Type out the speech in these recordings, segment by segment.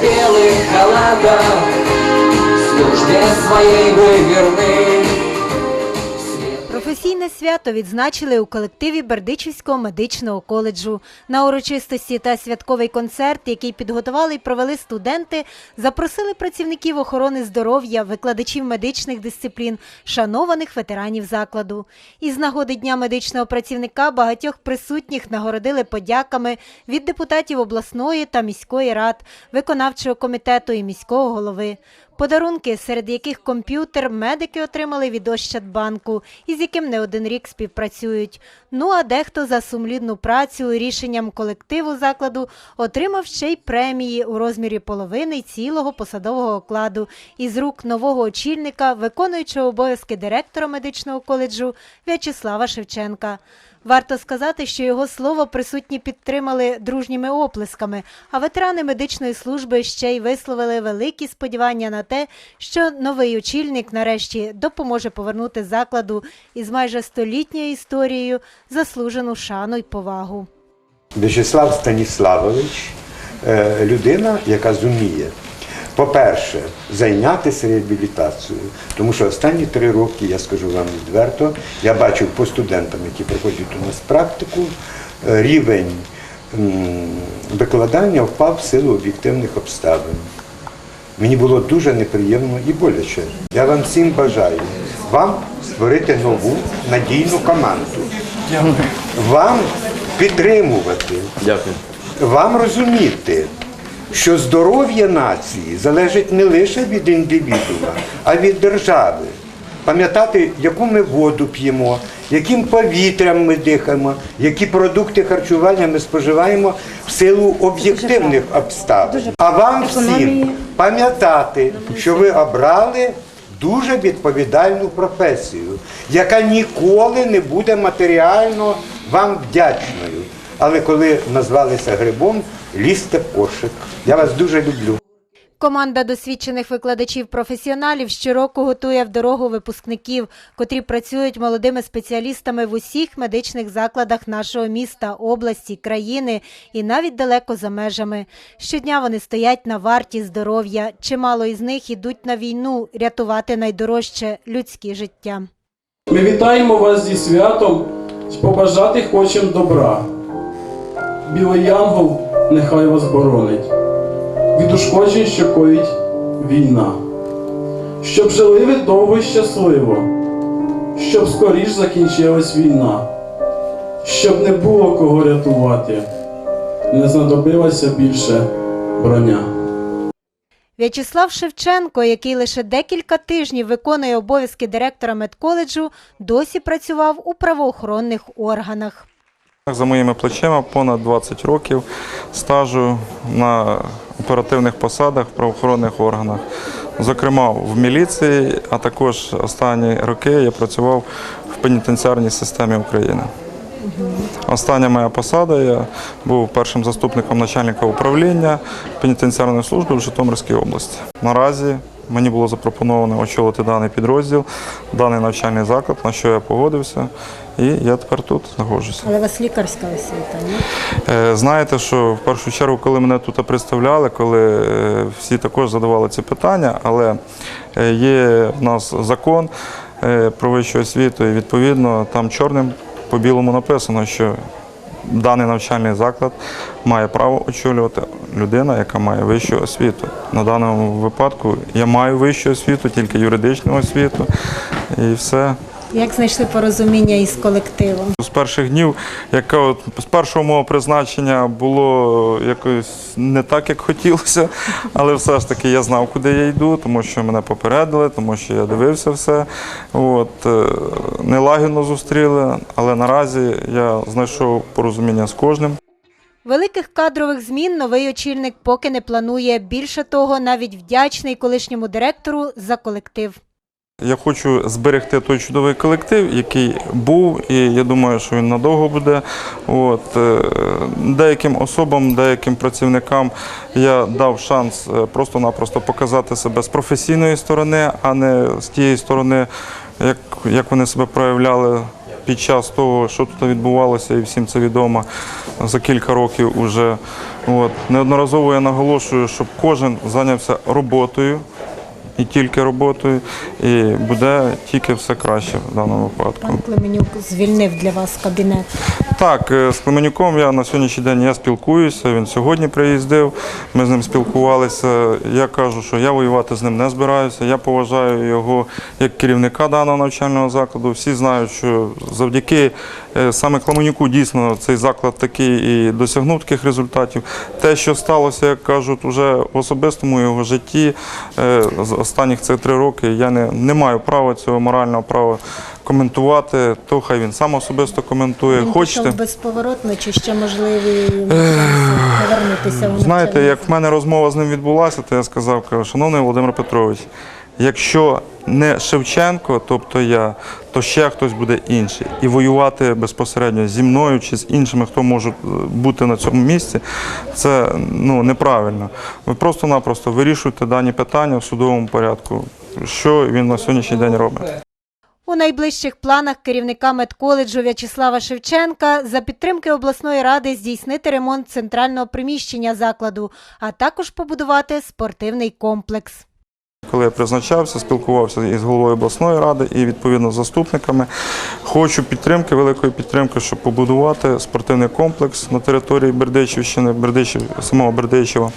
белых халатах Службе своей вы верны Професійне свято відзначили у колективі Бердичівського медичного коледжу. На урочистості та святковий концерт, який підготували і провели студенти, запросили працівників охорони здоров'я, викладачів медичних дисциплін, шанованих ветеранів закладу. Із нагоди Дня медичного працівника багатьох присутніх нагородили подяками від депутатів обласної та міської рад, виконавчого комітету і міського голови. Подарунки, серед яких комп'ютер, медики отримали від Ощадбанку, із яким не один рік співпрацюють. Ну а дехто за сумлінну працю рішенням колективу закладу отримав ще й премії у розмірі половини цілого посадового окладу із рук нового очільника, виконуючого обов'язки директора медичного коледжу В'ячеслава Шевченка. Варто сказати, що його слово присутні підтримали дружніми оплесками, а ветерани медичної служби ще й висловили великі сподівання на те, що новий очільник нарешті допоможе повернути закладу із майже столітньою історією заслужену шану й повагу. В'ячеслав Станіславович е, людина, яка зуміє, по-перше, зайнятися реабілітацією. Тому що останні три роки, я скажу вам відверто, я бачив по студентам, які проходять у нас практику, е, рівень викладання впав в силу об'єктивних обставин. Мені було дуже неприємно і боляче. Я вам всім бажаю вам створити нову надійну команду. Вам підтримувати, Дякую. вам розуміти, що здоров'я нації залежить не лише від індивідуума, а від держави. Пам'ятати, яку ми воду п'ємо, яким повітрям ми дихаємо, які продукти харчування ми споживаємо в силу об'єктивних обставин. А вам всім пам'ятати, що ви обрали дуже відповідальну професію, яка ніколи не буде матеріально вам вдячною. Але коли назвалися грибом, лізьте в кошик. Я вас дуже люблю. Команда досвідчених викладачів-професіоналів щороку готує в дорогу випускників, котрі працюють молодими спеціалістами в усіх медичних закладах нашого міста, області, країни і навіть далеко за межами. Щодня вони стоять на варті здоров'я. Чимало із них ідуть на війну рятувати найдорожче людське життя. Ми вітаємо вас зі святом і побажати хочемо добра. Білий янгол нехай вас боронить від ушкоджень, що коїть війна. Щоб жили ви довго і щасливо, щоб скоріш закінчилась війна, щоб не було кого рятувати, не знадобилася більше броня. В'ячеслав Шевченко, який лише декілька тижнів виконує обов'язки директора медколеджу, досі працював у правоохоронних органах. За моїми плечима понад 20 років стажу на оперативних посадах в правоохоронних органах. Зокрема, в міліції, а також останні роки я працював в пенітенціарній системі України. Остання моя посада, я був першим заступником начальника управління пенітенціарної служби в Житомирській області. Наразі мені було запропоновано очолити даний підрозділ, даний навчальний заклад, на що я погодився, і я тепер тут знаходжуся. Але у вас лікарська освіта, ні? Е, Знаєте, що в першу чергу, коли мене тут представляли, коли е, всі також задавали ці питання, але е, є в нас закон про вищу освіту, і відповідно там чорним по білому написано, що даний навчальний заклад має право очолювати людина, яка має вищу освіту. На даному випадку я маю вищу освіту, тільки юридичну освіту, і все. Як знайшли порозуміння із колективом? З перших днів, яке от з першого мого призначення було якось не так, як хотілося, але все ж таки я знав, куди я йду, тому що мене попередили, тому що я дивився все. От, е, нелагідно зустріли, але наразі я знайшов порозуміння з кожним. Великих кадрових змін новий очільник поки не планує. Більше того, навіть вдячний колишньому директору за колектив. Я хочу зберегти той чудовий колектив, який був, і я думаю, що він надовго буде. От, е, деяким особам, деяким працівникам я дав шанс е, просто-напросто показати себе з професійної сторони, а не з тієї сторони, як, як вони себе проявляли під час того, що тут відбувалося, і всім це відомо за кілька років уже. От. Неодноразово я наголошую, щоб кожен зайнявся роботою і тільки роботою, і буде тільки все краще в даному випадку. Пан Клеменюк звільнив для вас кабінет. Так, е, з Клеменюком я на сьогоднішній день я спілкуюся. Він сьогодні приїздив. Ми з ним спілкувалися. Я кажу, що я воювати з ним не збираюся. Я поважаю його як керівника даного навчального закладу. Всі знають, що завдяки саме Клеменюку дійсно цей заклад такий і досягнув таких результатів. Те, що сталося, як кажуть, уже в особистому його житті е, з останніх цих три роки, я не, не маю права цього морального права коментувати. То хай він сам особисто коментує. Він Хочете. пішов безповоротно, чи ще можливі повернутися у Знаєте, як в мене розмова з ним відбулася, то я сказав, кажу, шановний Володимир Петрович, якщо не Шевченко, тобто я, то ще хтось буде інший. І воювати безпосередньо зі мною чи з іншими, хто може е, бути на цьому місці, це ну, неправильно. Ви просто-напросто вирішуйте дані питання в судовому порядку, що він на сьогоднішній день робить. У найближчих планах керівника медколеджу В'ячеслава Шевченка за підтримки обласної ради здійснити ремонт центрального приміщення закладу, а також побудувати спортивний комплекс. Коли я призначався, спілкувався із головою обласної ради і відповідно з заступниками. Хочу підтримки, великої підтримки, щоб побудувати спортивний комплекс на території Бердичівщини, Бердичів, самого Бердичева.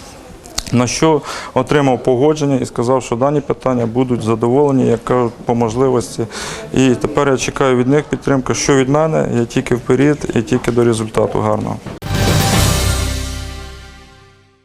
На що отримав погодження і сказав, що дані питання будуть задоволені, як кажуть, по можливості. І тепер я чекаю від них підтримки, що від мене, я тільки вперед і тільки до результату гарного.